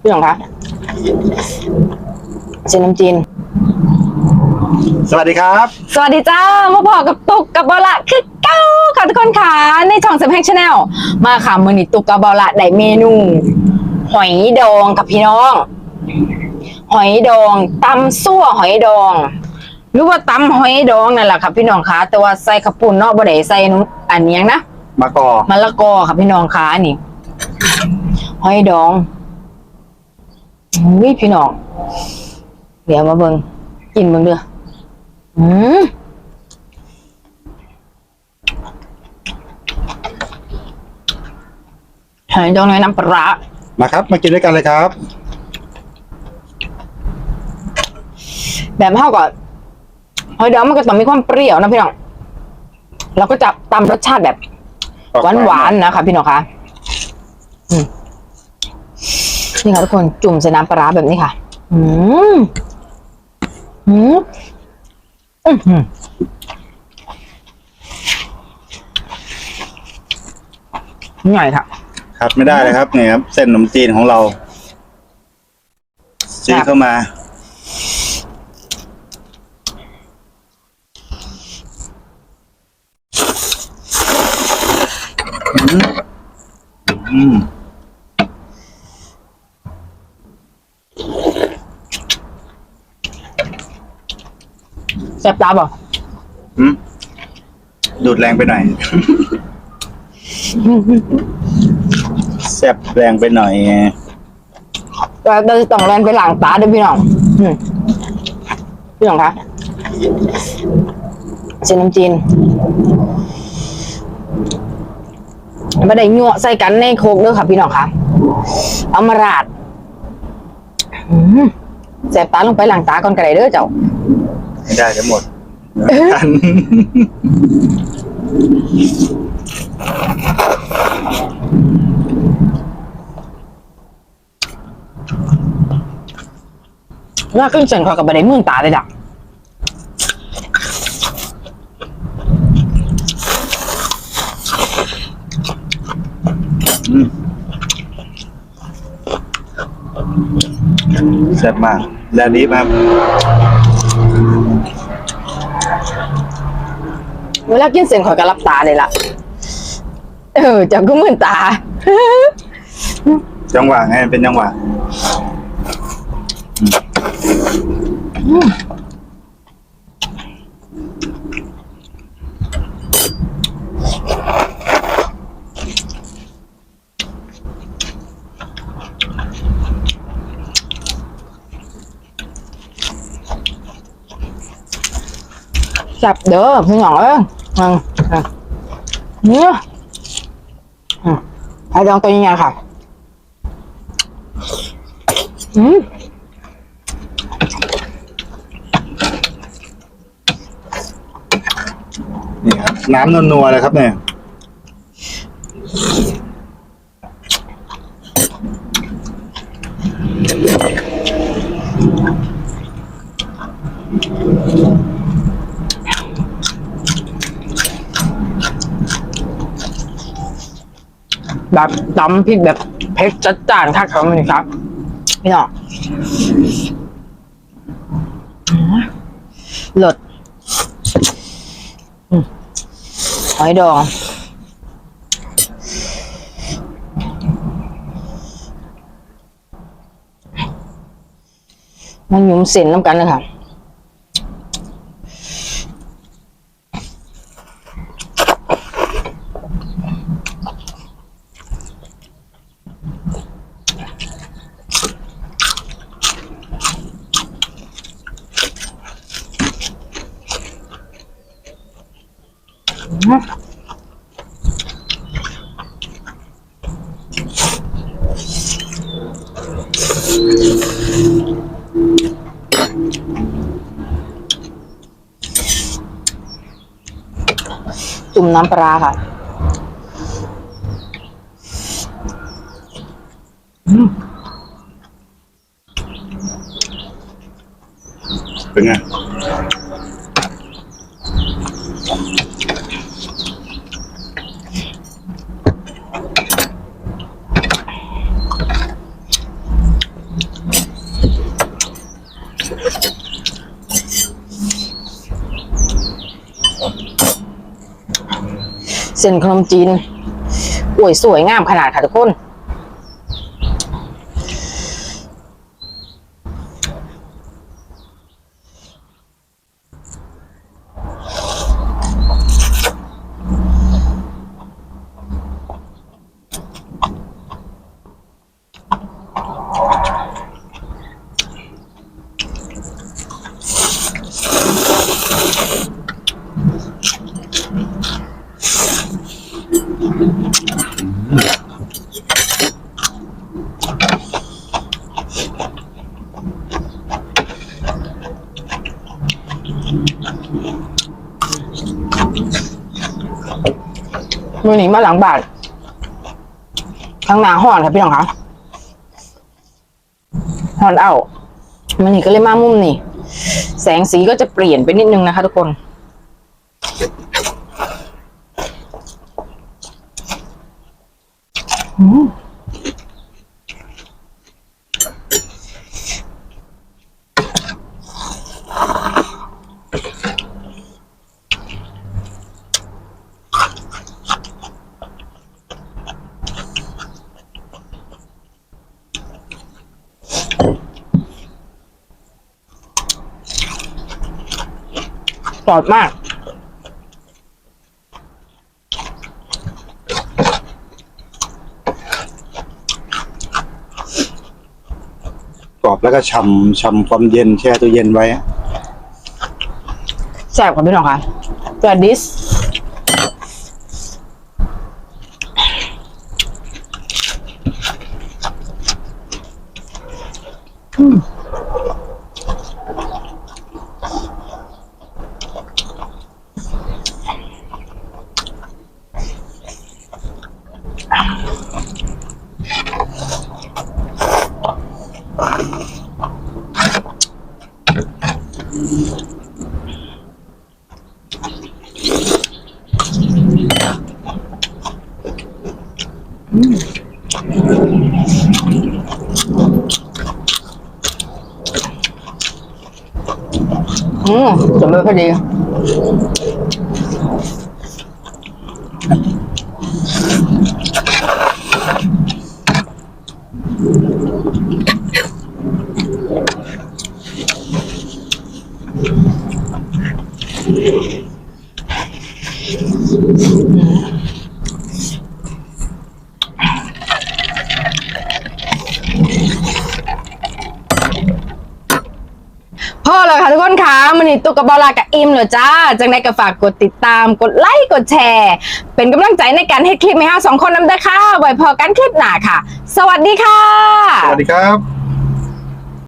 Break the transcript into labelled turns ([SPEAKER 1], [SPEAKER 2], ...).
[SPEAKER 1] พี่หยองคะเส้นน้ำจีน
[SPEAKER 2] สวัสดีครับ
[SPEAKER 1] สวัสดีจ้ามาพอกับตุกกับบอละคือเก้าค่ะทุกคนค่ะในช่องเซมแพงชาแนลมาค่ะมือนี้ตุกกับบอละได้เมนู หอยดองกับพี่น้อง หอยดองตำซั่วหอยดอง หรือว่าตำหอยดองนั่นแหละค่ะพี่น้องคะแต่ว่าใส่ขับปุ่นเนาะบ่ได้ใส่น้ำอันนี้ยังนะ
[SPEAKER 2] มากอ
[SPEAKER 1] มะละกอค่ะพี่น้องคะนี่หอยดอง อุ้ยพี่น้อง เดี๋ยวมาเบิงกินเบิงเด้ออืมหอยดองในน้ำปลาร้า
[SPEAKER 2] มาครับ มากินด้วยกันเลยครับ
[SPEAKER 1] แบบเท่ากับหอยดองมันก็ต้องมีความเปรี้ยวนะพี่น้องแล้วก็จะตามรสชาติแบบหวานหวานๆนะคะพี่น้องคะอืม นี่ค่ะทุกคนจุ่มใส่น้ำปลาร้าแบบนี้ค่ะ อืมอืมอื้อหือใหญ่ค่ะ
[SPEAKER 2] ครับไม่ได้เลยครับเนี่ยครับ เส้นขนมจีนของเราซื้อเข้ามา อื
[SPEAKER 1] แซ่บตาบ่
[SPEAKER 2] อืมดูดแรงไปหน่อย แซ่บแรงไปหน่อย
[SPEAKER 1] เราเราจะต้องแลนไปหลังตาเด้วยพี่น้องอืมพี่น้องคะเส้นน้ำจีนไม่ได้ยั่วใส่กันในโคกเด้อค่ะพี่น้องคะเอามาราดอืมแสบตาลงไปหลังตาก่อนกระไดเด้อเจ้า
[SPEAKER 2] ไม่ได้ทั้งหมด
[SPEAKER 1] ว่าขึ้นเส้นเขากับบันไดมื่นตาเลยจ้ะ
[SPEAKER 2] อืมแซ่บมากและนี้ครับ
[SPEAKER 1] เวลากินเส้นเขาก็รับตาเลยล่ะ เออเจ้าก็มื่นตา
[SPEAKER 2] จังหวะไงเป็นจังหวะ
[SPEAKER 1] จับเด้อพี่น้องเอ้ย อืมอืมเนื้ออืมไอ้ดองตัวนี้ไงค่ะ อืม
[SPEAKER 2] นี่ครับน้ำนัวๆเลยครับเนี่ย
[SPEAKER 1] แบบตำพริกแบบเผ็ดจัดจ้านค่ะครับนี่ครับ พี่น้องอืมเลิศอืมหอยดอง มันยุ่มเส้นน้ำกันเลยค่ะ จุ่มน้ำปลาค่ะ
[SPEAKER 2] เป็นไง
[SPEAKER 1] เส้นขนมจีนอวยสวยงามขนาดค่ะทุกคน มือหนีมาหลังบาทข้างหน้าห่อนครับพี่น้องคะห่อนเอามันนี่ก็เลยมามุมนี่ แสงสีก็จะเปลี่ยนไปนิดนึงนะคะทุกคน อืม อบมาก
[SPEAKER 2] กรอบแล้วก็ชำชำความเย็นแช่ตู้เย็นไว้
[SPEAKER 1] แซ่บกว่าพี่น้องคะตัวดิสอืม สมบูรณ์พอดี พ่อเลยค่ะทุกคนค่ะมันนี่ตุกกบอลากับอิมเหรอจ้า จังไดก็ฝากกดติดตามกดไลค์กดแชร์ เป็นกำลังใจในการให้คลิปให้ห้าสองคนนำเด้อค่ะไว้พอกันคลิปหน้าค่ะ สวัสดีค่ะ
[SPEAKER 2] สวัสดีครับ